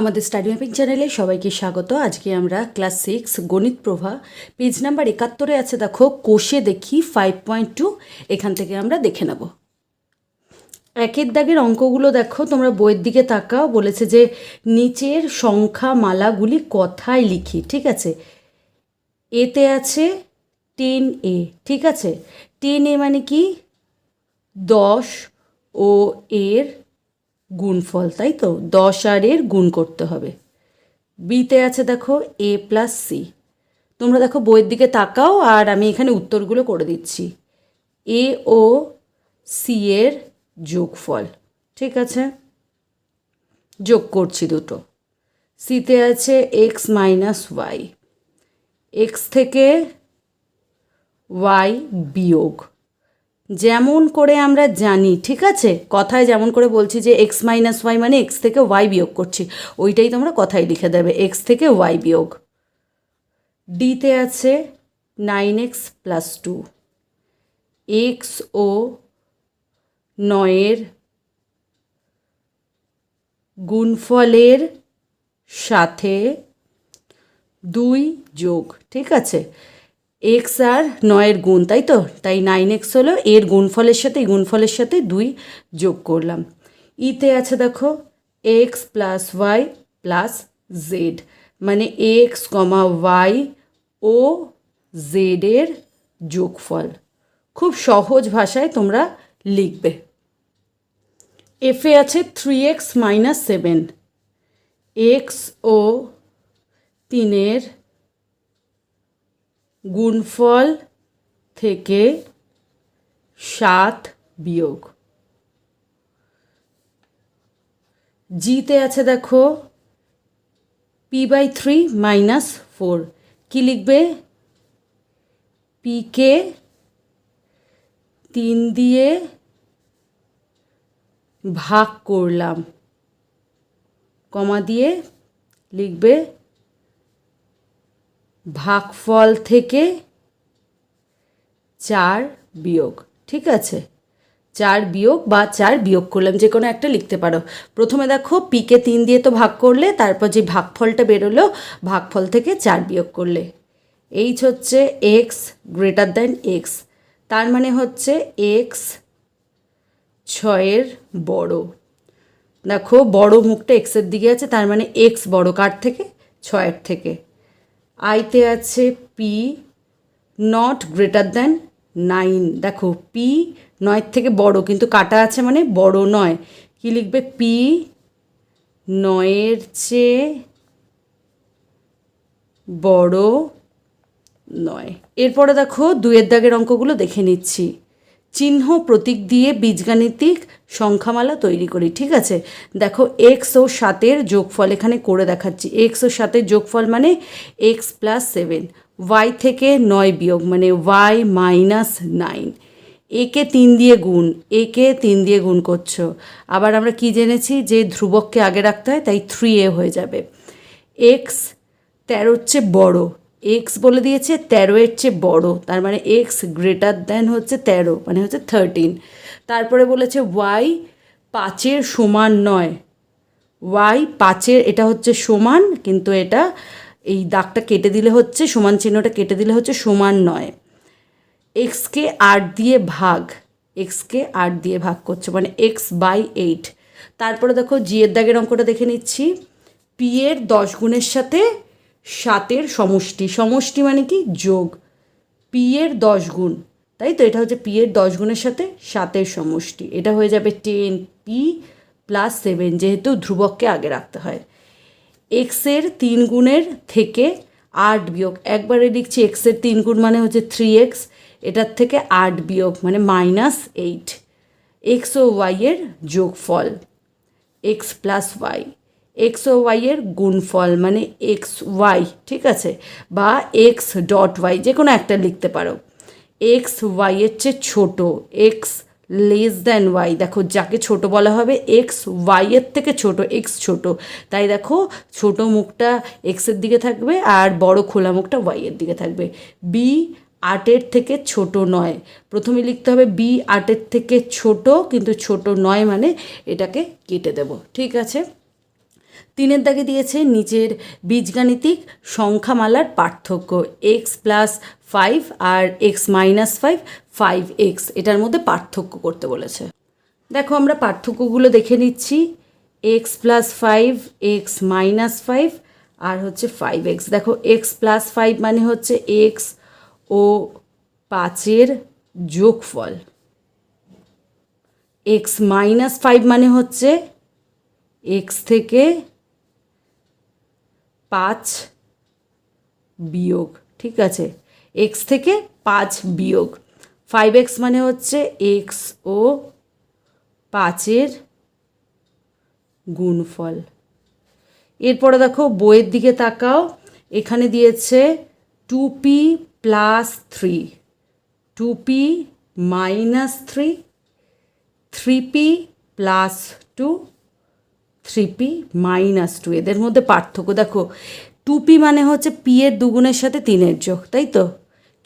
আমাদের study mapping চ্যানেলে সবাইকে স্বাগত। আজকে আমরা ক্লাস সিক্স, গণিত প্রভা, পেজ নাম্বার একাত্তরে আছে দেখো, কোষে দেখি ফাইভ পয়েন্ট টু এখান থেকে আমরা দেখে নেব। একের দাগের অঙ্কগুলো দেখো, তোমরা বইয়ের দিকে তাকাও, বলেছে যে নিচের সংখ্যা মালাগুলি কথায় লিখি, ঠিক আছে? এতে আছে টেন এ, ঠিক আছে? টেন এ মানে কি? দশ ও এর গুণফল, তাই তো? দশ আর এর গুণ করতে হবে। বিতে আছে দেখো এ প্লাস সি। তোমরা দেখো বইয়ের দিকে তাকাও আর আমি এখানে উত্তরগুলো করে দিচ্ছি। এ ও সি এর যোগফল, ঠিক আছে? যোগ করছি দুটো। সিতে আছে এক্স মাইনাস ওয়াই এক্স থেকে ওয়াই বিয়োগ। যেমন করে আমরা জানি, ঠিক আছে? কথায় যেমন করে বলছি যে এক্স মাইনাস ওয়াই মানে এক্স থেকে ওয়াই বিয়োগ করছি, ওইটাই তোমরা কথায় লিখে দেবে এক্স থেকে ওয়াই বিয়োগ। ডিতে আছে nine X plus two X ও নয়ের গুণফলের সাথে দুই যোগ, ঠিক আছে? এক্স আর নয়ের গুণ, তাই তো? তাই নাইন এক্স হলো এর গুণফলের সাথে গুণফলের সাথে দুই যোগ করলাম। ইতে আছে দেখো X plus Y plus Z মানে এক্স কমা ওয়াই ও জেডের যোগফল। খুব সহজ ভাষায় তোমরা লিখবে। এফে আছে three X minus seven X ও তিনের গুণফল থেকে সাত বিয়োগ। জিতে আছে দেখো P by three minus four কী লিখবে? পিকে তিন দিয়ে ভাগ করলাম। কমা দিয়ে লিখবে ভাগফল থেকে চার বিয়োগ। ঠিক আছে? চার বিয়োগ বা চার বিয়োগ করলাম, যে কোনো একটা লিখতে পারো। প্রথমে দেখো পিকে তিন দিয়ে তো ভাগ করলে, তারপর যে ভাগফলটা বেরোলো, ভাগফল থেকে চার বিয়োগ করলে। এইচ হচ্ছে এক্স গ্রেটার দ্যান এক্স তার মানে হচ্ছে এক্স ছয়ের বড়। দেখো, বড় মুখটা এক্সের দিকে আছে, তার মানে এক্স বড় কার থেকে? ছয়ের থেকে। আইতে আছে P not greater than nine দেখো পি নয়ের থেকে বড়, কিন্তু কাটা আছে মানে বড় নয়। কি লিখবে? পি নয়ের চেয়ে বড় নয়। এরপরে দেখো দুয়ের দাগের অঙ্কগুলো দেখে নিচ্ছি। চিহ্ন, প্রতীক দিয়ে বীজগাণিতিক সংখ্যামালা তৈরি করি, ঠিক আছে? দেখো এক্স ও সাতের যোগফল এখানে করে দেখাচ্ছি। এক্স ও সাতের যোগফল মানে এক্স প্লাস সেভেন ওয়াই থেকে নয় বিয়োগ মানে ওয়াই মাইনাস নাইন একে তিন দিয়ে গুণ একে তিন দিয়ে গুণ করছ। আবার আমরা কি জেনেছি? যে ধ্রুবককে আগে রাখতে হয়, তাই থ্রি এ হয়ে যাবে। এক্স তেরোর চেয়ে বড় এক্স বলে দিয়েছে, তেরো এর চেয়ে বড়। তার মানে এক্স গ্রেটার দ্যান হচ্ছে তেরো মানে হচ্ছে থার্টিন তারপরে বলেছে ওয়াই পাঁচের সমান নয়। ওয়াই পাঁচের, এটা হচ্ছে সমান, কিন্তু এটা এই দাগটা কেটে দিলে হচ্ছে, সমান চিহ্নটা কেটে দিলে হচ্ছে সমান নয়। এক্সকে আট দিয়ে ভাগ এক্সকে আট দিয়ে ভাগ করছে মানে এক্স বাই এইট তারপরে দেখো জি এর দাগের অঙ্কটা দেখে নিচ্ছি। পি এর দশ গুণের সাথে সাতের সমষ্টি। সমষ্টি মানে কি? যোগ। পি এর দশ গুণ। তাই তো? এটা হচ্ছে পি এর দশ গুণের সাথে সাতের সমষ্টি। এটা হয়ে যাবে টেন পি প্লাস সেভেন যেহেতু ধ্রুবককে আগে রাখতে হয়। এক্সের তিন গুণের থেকে আট বিয়োগ। একবারে লিখছি এক্সের তিন গুণ মানে হচ্ছে থ্রি এক্স এটার থেকে আট বিয়োগ মানে মাইনাস এইট এক্স ও ওয়াইয়ের যোগফল। এক্স প্লাস ওয়াই এক্স ও ওয়াইয়ের গুণফল মানে এক্স ওয়াই ঠিক আছে? বা এক্স ডট ওয়াই যে কোনো একটা লিখতে পারো। এক্স ওয়াইয়ের চেয়ে ছোটো এক্স লেস দ্যান ওয়াই দেখো যাকে ছোট বলা হবে এক্স ওয়াইয়ের থেকে ছোট এক্স ছোট। তাই দেখো, ছোট মুখটা এক্সের দিকে থাকবে আর বড় খোলা মুখটা ওয়াইয়ের দিকে থাকবে। বি আটের থেকে ছোট নয়। প্রথমে লিখতে হবে বি আটের থেকে ছোট, কিন্তু ছোট নয় মানে এটাকে কেটে দেব, ঠিক আছে? তিনের দাগে দিয়েছে নিচের বীজগাণিতিক সংখ্যামালার পার্থক্য এক্স প্লাস ফাইভ আর X minus five five X এটার মধ্যে পার্থক্য করতে বলেছে। দেখো, আমরা পার্থক্যগুলো দেখে নিচ্ছি। X plus five X minus five আর হচ্ছে ফাইভ এক্স দেখো এক্স প্লাস ফাইভ মানে হচ্ছে এক্স ও পাঁচের যোগফল। এক্স মাইনাস ফাইভ মানে হচ্ছে এক্স থেকে পাঁচ বিয়োগ, ঠিক আছে? এক্স থেকে পাঁচ বিয়োগ। ফাইভ এক্স মানে হচ্ছে এক্স ও পাঁচের গুণফল। এরপরে দেখো, বইয়ের দিকে তাকাও। এখানে দিয়েছে two P plus three two P minus three three P plus two three P minus two, এদের মধ্যে পার্থক্য, দেখো টু পি মানে হচ্ছে পি এর দুগুণের সাথে তিনের যোগ, তাই তো?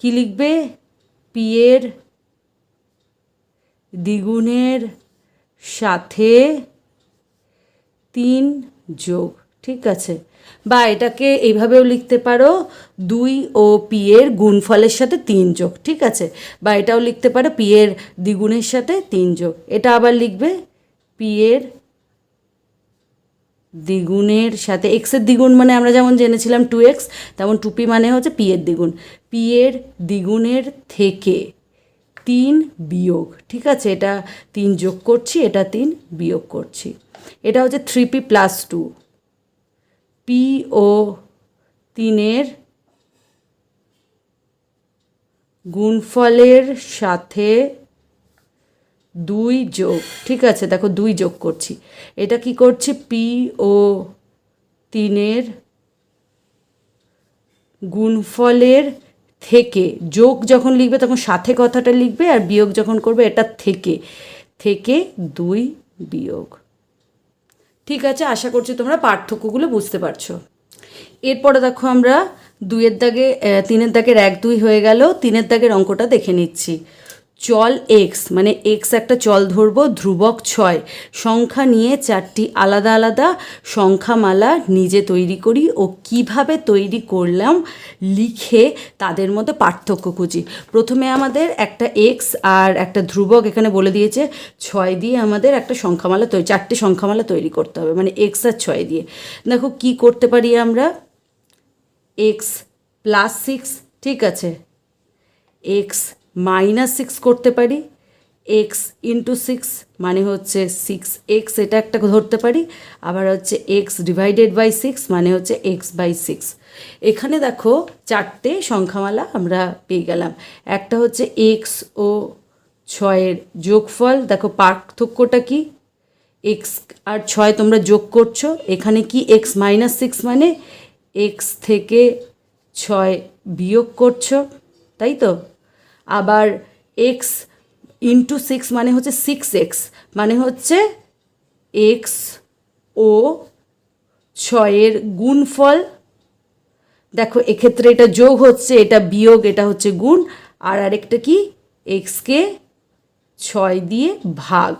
কি লিখবে? পি এর দ্বিগুণের সাথে তিন যোগ, ঠিক আছে? বা এটাকে এইভাবেও লিখতে পারো, দুই ও পি এর গুণফলের সাথে তিন যোগ, ঠিক আছে? বা এটাও লিখতে পারো, পি এর দ্বিগুণের সাথে তিন যোগ, এটা আবার লিখবে পি এর দ্বিগুণের সাথে এক্সের দ্বিগুণ মানে আমরা যেমন জেনেছিলাম টু এক্স তেমন টু পি মানে হচ্ছে পি এর দ্বিগুণ। পি এর দ্বিগুণের থেকে তিন বিয়োগ, ঠিক আছে? এটা তিন যোগ করছি, এটা তিন বিয়োগ করছি। এটা হচ্ছে three P plus two P ও তিনের গুণফলের সাথে দুই যোগ, ঠিক আছে? দেখো, দুই যোগ করছি। এটা কি করছি? পি ও তিনের গুণফলের থেকে। যোগ যখন লিখবে, তখন সাথে কথাটা লিখবে আর বিয়োগ যখন করবে, এটা থেকে। থেকে দুই বিয়োগ। ঠিক আছে? আশা করছি তোমরা পার্থক্যগুলো বুঝতে পারছ। এরপরে দেখো আমরা দুইয়ের দাগে তিনের দাগের এক দুই হয়ে গেল। তিনের দাগের অঙ্কটা দেখে নিচ্ছি। চল এক্স মানে এক্স একটা চল ধরবো, ধ্রুবক ছয়। সংখ্যা নিয়ে চারটি আলাদা আলাদা সংখ্যামালা নিজে তৈরি করি ও কীভাবে তৈরি করলাম লিখে তাদের মধ্যে পার্থক্য খুঁজি। প্রথমে আমাদের একটা এক্স আর একটা ধ্রুবক এখানে বলে দিয়েছে, ছয় দিয়ে আমাদের একটা সংখ্যামালা তৈরি চারটে সংখ্যামালা তৈরি করতে হবে মানে এক্স আর ছয় দিয়ে। দেখো কি করতে পারি আমরা? এক্স প্লাস সিক্স ঠিক আছে? এক্স মাইনাস সিক্স করতে পারি এক্স ইন্টু সিক্স মানে হচ্ছে সিক্স এক্স এটা একটা ধরতে পারি, আবার হচ্ছে এক্স ডিভাইডেড বাই সিক্স মানে হচ্ছে এক্স বাই সিক্স এখানে দেখো চারটে সংখ্যামালা আমরা পেয়ে গেলাম। একটা হচ্ছে এক্স ও ছয়ের যোগফল, দেখো পার্থক্যটা কি? এক্স আর ছয় তোমরা যোগ করছ, এখানে কি এক্স মাইনাস সিক্স মানে? এক্স থেকে ছয় বিয়োগ করছ, তাই তো? আবার এক্স ইন্টু সিক্স মানে হচ্ছে সিক্স এক্স মানে হচ্ছে এক্স ও ছয়ের গুণফল। দেখো, এক্ষেত্রে এটা যোগ হচ্ছে, এটা বিয়োগ, এটা হচ্ছে গুণ, আর আরেকটা কি? এক্সকে ছয় দিয়ে ভাগ।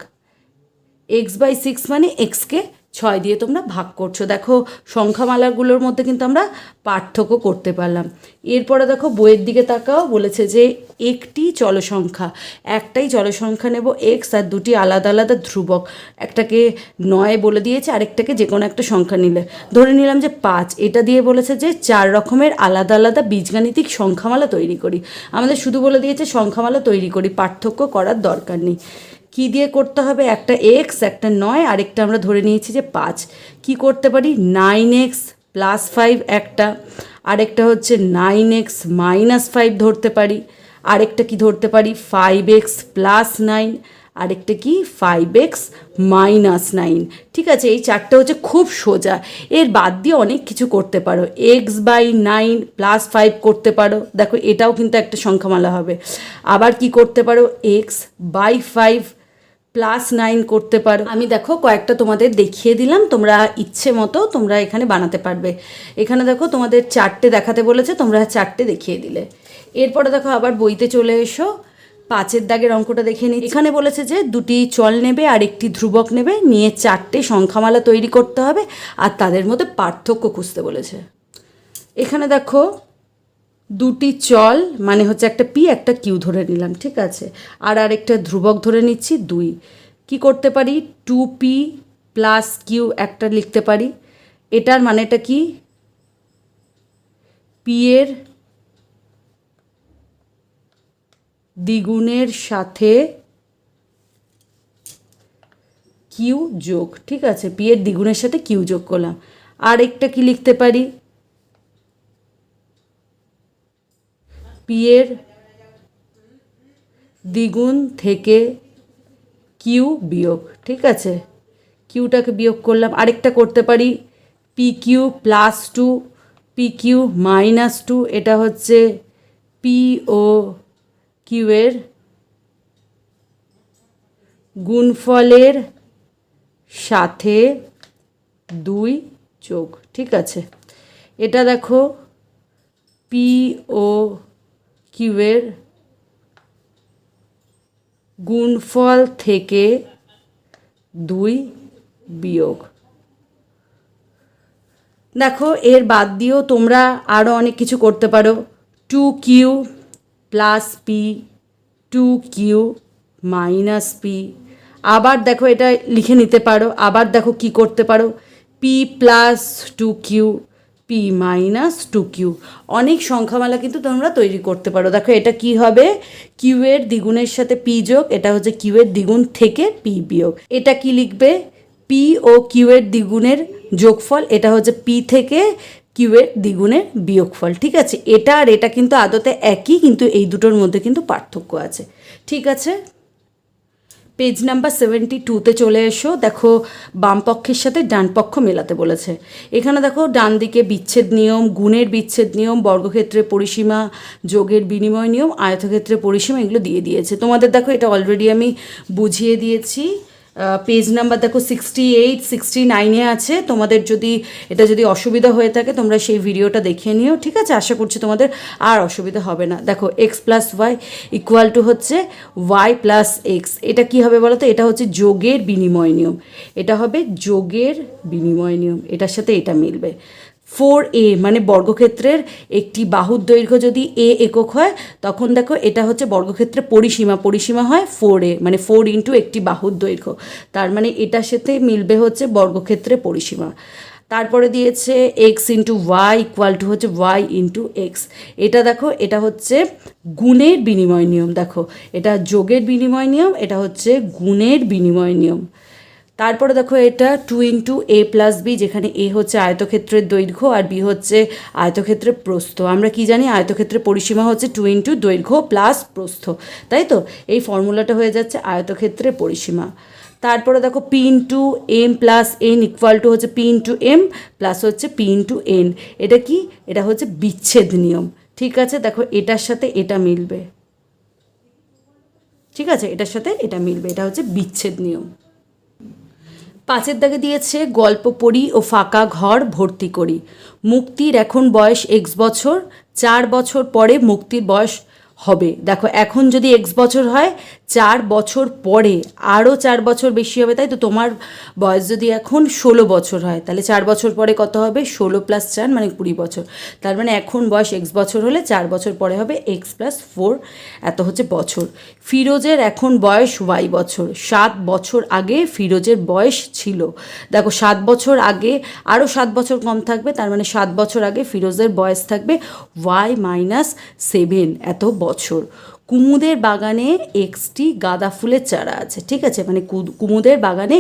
এক্স বাই সিক্স মানে এক্সকে ছয় দিয়ে তোমরা ভাগ করছ। দেখো, সংখ্যামালাগুলোর মধ্যে কিন্তু আমরা পার্থক্য করতে পারলাম। এরপরে দেখো, বইয়ের দিকে তাকাও, বলেছে যে একটি চলসংখ্যা, একটাই চলসংখ্যা নেব এক্স আর দুটি আলাদা আলাদা ধ্রুবক। একটাকে নয় বলে দিয়েছে, আরেকটাকে যে কোনো একটা সংখ্যা নিলে। ধরে নিলাম যে পাঁচ, এটা দিয়ে বলেছে যে চার রকমের আলাদা আলাদা বীজগাণিতিক সংখ্যামালা তৈরি করি। আমাদের শুধু বলে দিয়েছে সংখ্যামালা তৈরি করি, পার্থক্য করার দরকার নেই। কি দিয়ে করতে হবে? একটা এক্স একটা নয়, আরেকটা আমরা ধরে নিয়েছি যে পাঁচ। কি করতে পারি? নাইন এক্স প্লাস ফাইভ একটা। আরেকটা হচ্ছে নাইন এক্স মাইনাস ফাইভ ধরতে পারি। আরেকটা কি ধরতে পারি? ফাইভ এক্স প্লাস নাইন আরেকটা কি? ফাইভ এক্স মাইনাস নাইন ঠিক আছে, এই চারটা হচ্ছে খুব সোজা। এর বাদ দিয়ে অনেক কিছু করতে পারো। X by nine plus five করতে পারো। দেখো, এটাও কিন্তু একটা সংখ্যামালা হবে। আবার কি করতে পারো? X by five plus nine করতে পারো। আমি দেখো কয়েকটা তোমাদের দেখিয়ে দিলাম, তোমরা ইচ্ছে মতো তোমরা এখানে বানাতে পারবে। এখানে দেখো তোমাদের চারটে দেখাতে বলেছে, তোমরা চারটে দেখিয়ে দিলে। এরপরে দেখো আবার বইতে চলে এসো। পাঁচের দাগের অঙ্কটা দেখে নিই এখানে বলেছে যে দুটি চল নেবে আর একটি ধ্রুবক নেবে, নিয়ে চারটে সংখ্যামালা তৈরি করতে হবে, আর তাদের মধ্যে পার্থক্য খুঁজতে বলেছে। এখানে দেখো দুটি চল মানে হচ্ছে একটা পি, একটা কিউ ধরে নিলাম, ঠিক আছে? আর আরেকটা ধ্রুবক ধরে নিচ্ছি, দুই। কি করতে পারি? টু পি প্লাস কিউ একটা লিখতে পারি। এটার মানেটা কি? পি এর দ্বিগুণের সাথে কিউ যোগ, ঠিক আছে? পি এর দ্বিগুণের সাথে কিউ যোগ করলাম। আর একটা কি লিখতে পারি? পি এর দ্বিগুণ থেকে কিউ বিয়োগ, ঠিক আছে? কিউটাকে বিয়োগ করলাম, আরেকটা করতে পারি p q plus two p q minus two এটা হচ্ছে পি ও কিউ এর গুণফলের সাথে দুই যোগ, ঠিক আছে? এটা দেখো পি ও কিউয়ের গুণফল থেকে দুই বিয়োগ? দেখো, এর বাদ দিয়েও তোমরা আরও অনেক কিছু করতে পারো। Two q plus p two q minus p আবার দেখো, এটা লিখে নিতে পারো। আবার দেখো কি করতে পারো। P plus two q p minus two q অনেক সংখ্যামালা কিন্তু তোমরা তৈরি করতে পারো। দেখো, এটা কি হবে? কিউ এর দ্বিগুণের সাথে পি যোগ, এটা হচ্ছে কিউ এর দ্বিগুণ থেকে পি বিয়োগ। এটা কি লিখবে? পি ও কিউ এর দ্বিগুণের যোগফল, এটা হচ্ছে পি থেকে কিউ এর দ্বিগুণের বিয়োগফল, ঠিক আছে? এটা আর এটা কিন্তু আদতে একই, কিন্তু এই দুটোর মধ্যে কিন্তু পার্থক্য আছে। ঠিক আছে? পেজ নাম্বার সেভেন্টি টুতে চলে এসো। দেখো, বাম পক্ষের সাথে ডান পক্ষ মেলাতে বলেছে। এখানে দেখো, ডান দিকে বিচ্ছেদ নিয়ম, গুণের বিচ্ছেদ নিয়ম, বর্গক্ষেত্রে পরিসীমা, যোগের বিনিময় নিয়ম, আয়তক্ষেত্রে পরিসীমা, এগুলো দিয়ে দিয়েছে। তোমাদের দেখো, এটা অলরেডি আমি বুঝিয়ে দিয়েছি। পেজ নাম্বার দেখো সিক্সটি এইট সিক্সটি নাইনে আছে। তোমাদের যদি এটা যদি অসুবিধা হয়ে থাকে, তোমরা সেই ভিডিওটা দেখিয়ে নিও, ঠিক আছে? আশা করছি তোমাদের আর অসুবিধা হবে না। দেখো x plus y equal to হচ্ছে ওয়াই প্লাস এক্স এটা কি হবে বলো তো এটা হচ্ছে যোগের বিনিময় নিয়ম। এটা হবে যোগের বিনিময় নিয়ম। এটার সাথে এটা মিলবে। ফোর এ মানে বর্গক্ষেত্রের একটি বাহুর দৈর্ঘ্য যদি এ একক হয়, তখন দেখো এটা হচ্ছে বর্গক্ষেত্রে পরিসীমা। পরিসীমা হয় ফোর এ মানে ফোর ইন্টু একটি বাহুর দৈর্ঘ্য। তার মানে এটার সাথে মিলবে হচ্ছে বর্গক্ষেত্রে পরিসীমা। তারপরে দিয়েছে x into y equal to হচ্ছে ওয়াই ইন্টু এক্স এটা দেখো, এটা হচ্ছে গুণের বিনিময় নিয়ম। দেখো, এটা যোগের বিনিময় নিয়ম, এটা হচ্ছে গুণের বিনিময় নিয়ম। তারপরে দেখো এটা two into a plus b যেখানে এ হচ্ছে আয়তক্ষেত্রের দৈর্ঘ্য আর বি হচ্ছে আয়তক্ষেত্রের প্রস্থ। আমরা কি জানি? আয়তক্ষেত্রের পরিসীমা হচ্ছে টু ইন্টু দৈর্ঘ্য প্লাস প্রস্থ। তাই তো? এই ফর্মুলাটা হয়ে যাচ্ছে আয়তক্ষেত্রের পরিসীমা। তারপরে দেখো p into m plus n equal to হচ্ছে পি ইন্টু এম প্লাস হচ্ছে পি ইন্টু এন এটা কি? এটা হচ্ছে বিচ্ছেদ নিয়ম। ঠিক আছে? দেখো এটার সাথে এটা মিলবে। ঠিক আছে? এটার সাথে এটা মিলবে। এটা হচ্ছে বিচ্ছেদ নিয়ম। পাঁচের দাগে দিয়েছে গল্প পড়ি ও ফাঁকা ঘর ভর্তি করি। মুক্তির এখন বয়স এক্স বছর, চার বছর পরে মুক্তির বয়স হবে। দেখো, এখন যদি এক্স বছর হয় চার বছর পরে, আরও চার বছর বেশি হবে, তাই তো? তোমার বয়স যদি এখন ষোলো বছর হয়, তাহলে চার বছর পরে কত হবে? ষোলো প্লাস চার মানে কুড়ি বছর। তার মানে এখন বয়স এক্স বছর হলে চার বছর পরে হবে এক্স প্লাস ফোর এত হচ্ছে বছর। ফিরোজের এখন বয়স ওয়াই বছর। সাত বছর আগে ফিরোজের বয়স ছিল। দেখো, সাত বছর আগে, আরও সাত বছর কম থাকবে, তার মানে সাত বছর আগে ফিরোজের বয়স থাকবে ওয়াই মাইনাস সেভেন এত বছর। কুমুদের বাগানে এক্সটি গাঁদা ফুলের চারা আছে, ঠিক আছে? মানে কুমুদের বাগানে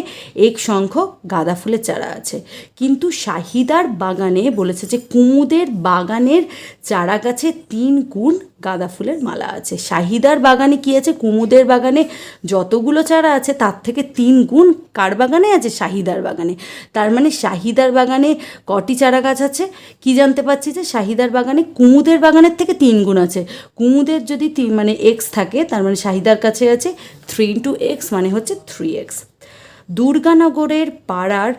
এক সংখ্যক গাঁদা ফুলের চারা আছে। কিন্তু শাহিদার বাগানে বলেছে যে কুমুদের বাগানের চারা গাছে তিন গুণ গাঁদা ফুলের মালা আছে। শাহিদার বাগানে কি আছে? কুমুদের বাগানে যতগুলো চারা আছে, তার থেকে তিন গুণ কার বাগানে আছে? শাহিদার বাগানে। তার মানে শাহিদার বাগানে কটি চারা গাছ আছে? কি জানতে পারছি যে শাহিদার বাগানে কুমুদের বাগানের থেকে তিন গুণ আছে। কুমুদের যদি মানে এক্স থাকে, তার মানে শাহিদার কাছে আছে থ্রি ইন্টু এক্স মানে হচ্ছে থ্রি এক্স দুর্গানগরের পাড়ার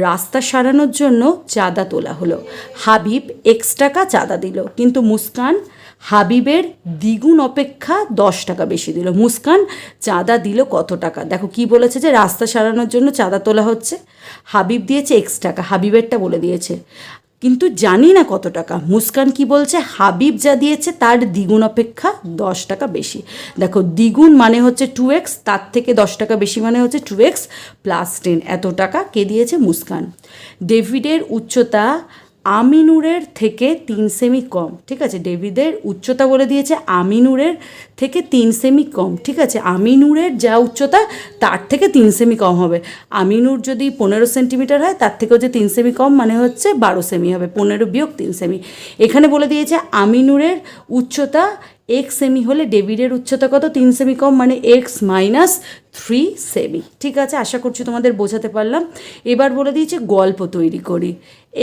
রাস্তা সারানোর জন্য চাঁদা তোলা হলো। হাবিব এক্স টাকা চাঁদা দিল। কিন্তু মুস্কান হাবিবের দ্বিগুণ অপেক্ষা দশ টাকা বেশি দিল। মুস্কান, চাঁদা দিল কত টাকা? দেখো কি বলেছে যে রাস্তা সারানোর জন্য চাঁদা তোলা হচ্ছে। হাবিব দিয়েছে এক্স টাকা, হাবিবেরটা বলে দিয়েছে। কিন্তু জানি না কত টাকা। মুস্কান কি বলছে? হাবিব যা দিয়েছে তার দ্বিগুণ অপেক্ষা দশ টাকা বেশি। দেখো, দ্বিগুণ মানে হচ্ছে টু এক্স তার থেকে দশ টাকা বেশি মানে হচ্ছে টু এক্স প্লাস টেন এত টাকা কে দিয়েছে? মুস্কান। ডেভিডের উচ্চতা আমিনুরের থেকে তিন সেমি কম, ঠিক আছে? ডেভিদের উচ্চতা বলে দিয়েছে আমিনুরের থেকে তিন সেমি কম, ঠিক আছে? আমিনুরের যা উচ্চতা, তার থেকে তিন সেমি কম হবে। আমিনুর যদি পনেরো সেন্টিমিটার হয়, তার থেকেও যে তিন সেমি কম মানে হচ্ছে বারো সেমি হবে, পনেরো বিয়োগ তিন সেমি। এখানে বলে দিয়েছে আমিনুরের উচ্চতা এক্স সেমি হলে ডেভিডের উচ্চতা কত? তিন সেমি কম মানে এক্স মাইনাস থ্রি সেমি ঠিক আছে, আশা করছি তোমাদের বোঝাতে পারলাম। এবার বলে দিয়েছে গল্প তৈরি করি।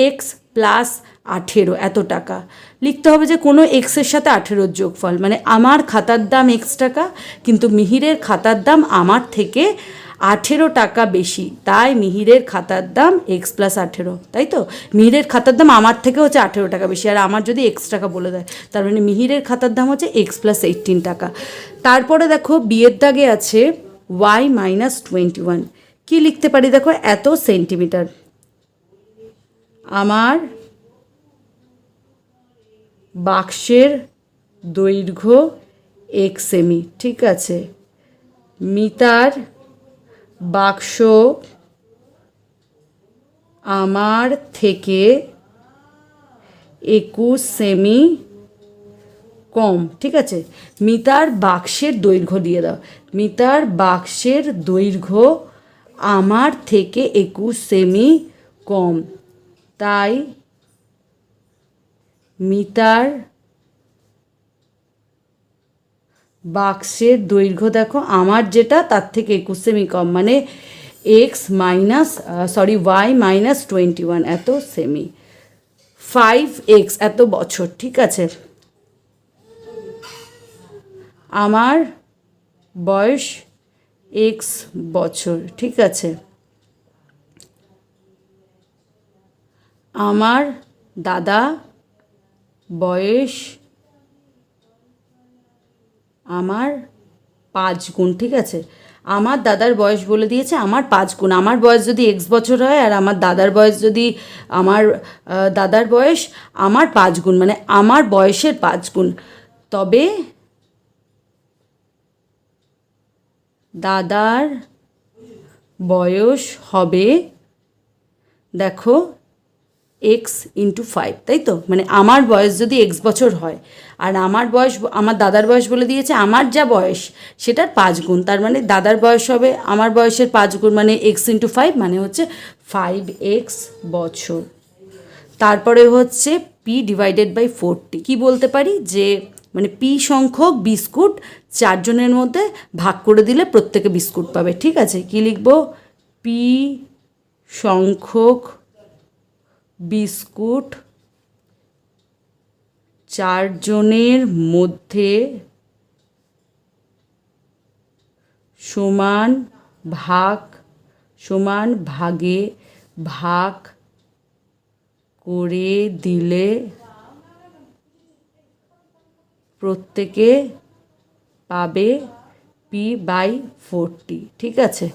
এক্স প্লাস আঠেরো, এত টাকা। লিখতে হবে যে কোনো এক্সের সাথে আঠেরোর যোগফল। মানে আমার খাতার দাম এক্স টাকা, কিন্তু মিহিরের খাতার দাম আমার থেকে আঠেরো টাকা বেশি। তাই মিহিরের খাতার দাম এক্স প্লাস আঠেরো, তাই তো? মিহিরের খাতার দাম আমার থেকে হচ্ছে আঠেরো টাকা বেশি। আর আমার যদি এক্স টাকা বলে দেয়, তার মানে মিহিরের খাতার দাম হচ্ছে এক্স প্লাস এইটিন টাকা। তারপরে দেখো, বিয়ের দাগে আছে ওয়াই মাইনাস টোয়েন্টি ওয়ান কী লিখতে পারি দেখো? এত সেন্টিমিটার আমার বাক্সের দৈর্ঘ্য এক সেমি ঠিক আছে? মিটার বাক্স আমার থেকে একুশ সেমি কম, ঠিক আছে? মিতার বাক্সের দৈর্ঘ্য দিয়ে দাও। মিতার বাক্সের দৈর্ঘ্য আমার থেকে একুশ সেমি কম। তাই মিটার বাক্সের দৈর্ঘ্য দেখো, আমার যেটা, তার থেকে একুশ সেমি কম মানে x minus sorry y minus twenty one এত সেমি ফাইভ এক্স এত বছর, ঠিক আছে? আমার বয়স এক্স বছর, ঠিক আছে? আমার দাদা বয়স আমার পাঁচ গুণ, ঠিক আছে? আমার দাদার বয়স বলে দিয়েছে, আমার পাঁচ গুণ। আমার বয়স যদি এক্স বছর হয় আর আমার দাদার বয়স যদি আমার দাদার বয়স, আমার পাঁচ গুণ মানে আমার বয়সের পাঁচ গুণ। তবে দাদার বয়স হবে, দেখো এক্স ইন্টু ফাইভ তাই তো? মানে আমার বয়স যদি এক্স বছর হয়, আর আমার বয়স, আমার দাদার বয়স বলে দিয়েছে, আমার যা বয়স, সেটার পাঁচ গুণ, তার মানে দাদার বয়স হবে, আমার বয়সের পাঁচ গুণ মানে এক্স ইন্টু ফাইভ মানে হচ্ছে ফাইভ এক্স বছর। তারপরে হচ্ছে পি ডিভাইডেড বাই ফোরটি কী বলতে পারি? যে মানে পি সংখ্যক বিস্কুট চারজনের মধ্যে ভাগ করে দিলে প্রত্যেকে বিস্কুট পাবে, ঠিক আছে? কি লিখব? পি সংখ্যক বিস্কুট চারজনের মধ্যে সমান ভাগ, সমান ভাগে ভাগ করে দিলে প্রত্যেকে পাবে পি বাই ফোরটি ঠিক আছে?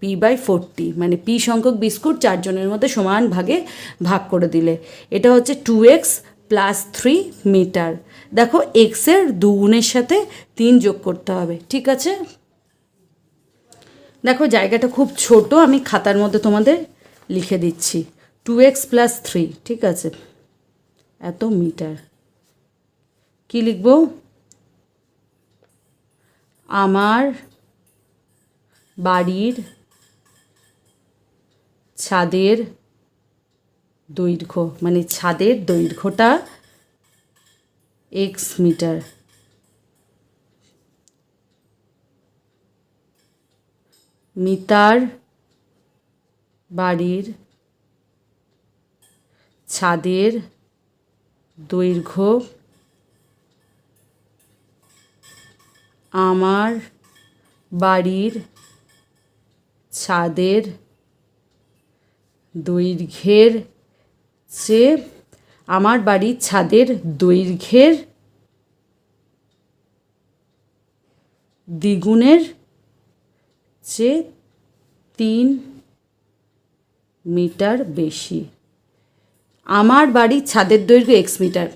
পি বাই ফোরটি মানে পি সংখ্যক বিস্কুট চারজনের মধ্যে সমান ভাগে ভাগ করে দিলে। এটা হচ্ছে two x plus three metre দেখো এক্সের দুগুণের সাথে তিন যোগ করতে হবে, ঠিক আছে? দেখো, জায়গাটা খুব ছোট, আমি খাতার মধ্যে তোমাদের লিখে দিচ্ছি। টু এক্স প্লাস থ্রি ঠিক আছে? এত মিটার কি লিখব? আমার বাড়ির ছাদের দৈর্ঘ্য মানে ছাদের দৈর্ঘ্যটা এক্স মিটার মিতার বাড়ির ছাদের দৈর্ঘ্য আমার বাড়ির ছাদের দৈর্ঘ্যের চেয়ে আমার বাড়ির ছাদের দৈর্ঘ্যের দ্বিগুণের চেয়ে তিন মিটার বেশি। আমার বাড়ির ছাদের দৈর্ঘ্য এক্স মিটার।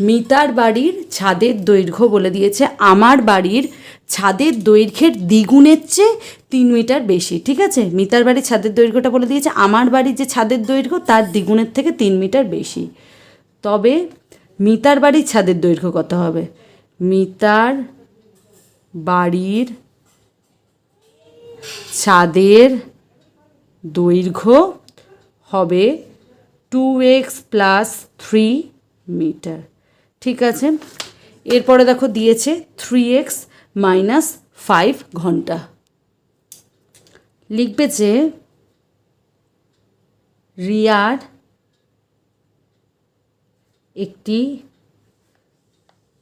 মিতার বাড়ির ছাদের দৈর্ঘ্য বলে দিয়েছে আমার বাড়ির ছাদের দৈর্ঘ্যের দ্বিগুণের চেয়ে তিন মিটার বেশি, ঠিক আছে? মিতার বাড়ির ছাদের দৈর্ঘ্যটা বলে দিয়েছে, আমার বাড়ির যে ছাদের দৈর্ঘ্য তার দ্বিগুণের থেকে তিন মিটার বেশি। তবে মিতার বাড়ির ছাদের দৈর্ঘ্য কত হবে? মিতার বাড়ির ছাদের দৈর্ঘ্য হবে two x plus three metre ঠিক আছে? এরপরে দেখো দিয়েছে থ্রি এক্স মাইনাস ফাইভ ঘণ্টা। লিখবে যে রিয়ার একটি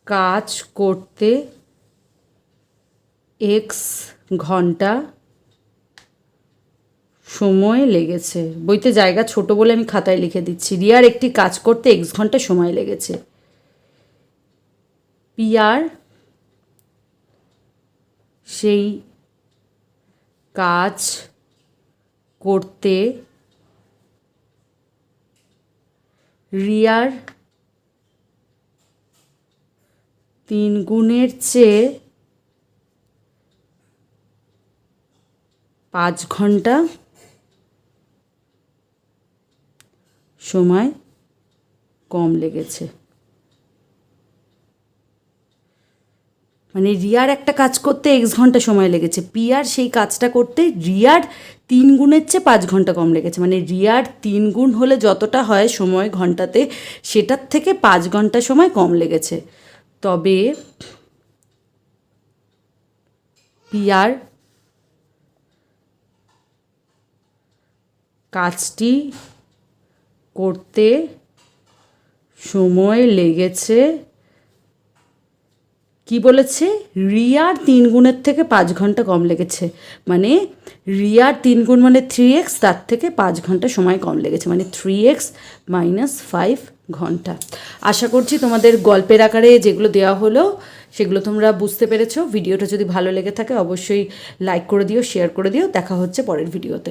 কাজ করতে এক্স ঘণ্টা সময় লেগেছে। বইতে জায়গা ছোট বলে আমি খাতায় লিখে দিচ্ছি। রিয়ার একটি কাজ করতে এক্স ঘণ্টা সময় লেগেছে। পিয়ার সেই কাজ করতে রিয়ার তিন গুণের চেয়ে পাঁচ ঘণ্টা সময় কম লেগেছে। মানে রিয়ার একটা কাজ করতে এক্স ঘণ্টা সময় লেগেছে। পিয়ার সেই কাজটা করতে রিয়ার তিন গুণের চেয়ে পাঁচ ঘণ্টা কম লেগেছে। মানে রিয়ার তিন গুণ হলে যতটা হয় সময় ঘন্টাতে, সেটার থেকে পাঁচ ঘণ্টা সময় কম লেগেছে। তবে পিয়ার কাজটি করতে সময় লেগেছে কি বলেছে? রিয়ার তিন গুণের থেকে পাঁচ ঘণ্টা কম লেগেছে। মানে রিয়ার তিন গুণ মানে থ্রি এক্স তার থেকে পাঁচ ঘণ্টা সময় কম লেগেছে। মানে থ্রি এক্স মাইনাস ফাইভ ঘণ্টা। আশা করছি তোমাদের গল্পের আকারে যেগুলো দেওয়া হলো, সেগুলো তোমরা বুঝতে পেরেছ। ভিডিওটা যদি ভালো লেগে থাকে, অবশ্যই লাইক করে দিও শেয়ার করে দিও। দেখা হচ্ছে পরের ভিডিওতে।